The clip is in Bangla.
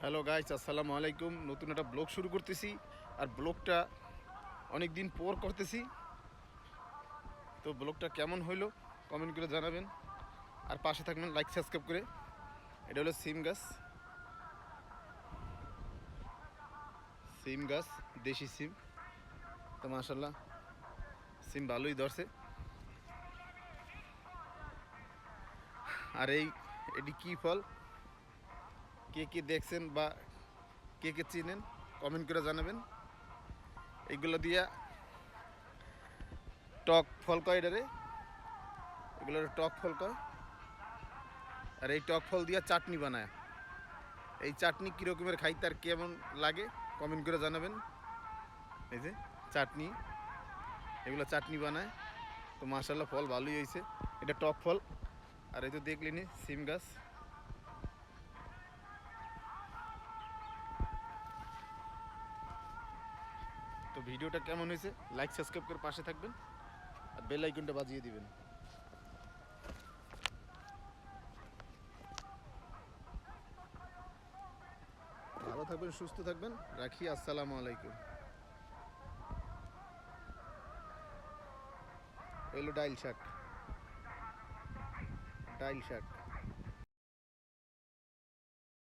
হ্যালো গাইস, আসসালামু আলাইকুম। নতুন একটা ব্লগ শুরু করতেছি। আর ব্লগটা অনেক দিন পর করতেছি। তো ব্লগটা কেমন হইল কমেন্ট করে জানাবেন। আর পাশে থাকবেন লাইক সাবস্ক্রাইব করে। এটা হলো সিম গাছ। সিম গাছ, দেশি সিম। তো মাশাল্লাহ সিম ভালোই ধরছে। আর এই, এটি কি ফল? কে কে দেখছেন বা কে কে চিনেন কমেন্ট করে জানাবেন। এইগুলো দিয়া টক ফল কয় এটারে? এগুলো টক ফল কয়। আর এই টক ফল দিয়া চাটনি বানায়। এই চাটনি কীরকমের খাইতে আর কেমন লাগে কমেন্ট করে জানাবেন। এই যে চাটনি, এগুলো চাটনি বানায়। তো মাসাল্লাহ ফল ভালোই হয়েছে এটা টক ফল। আর এই তো দেখলিনি সিম গাছ। তো ভিডিওটা কেমন হয়েছে? লাইক সাবস্ক্রাইব করে পাশে থাকবেন। আর বেল আইকনটা বাজিয়ে দিবেন। ভালো থাকবেন, সুস্থ থাকবেন। রাখি, আসসালামু আলাইকুম। এলো ডাইল শাক। ডাইল শাক।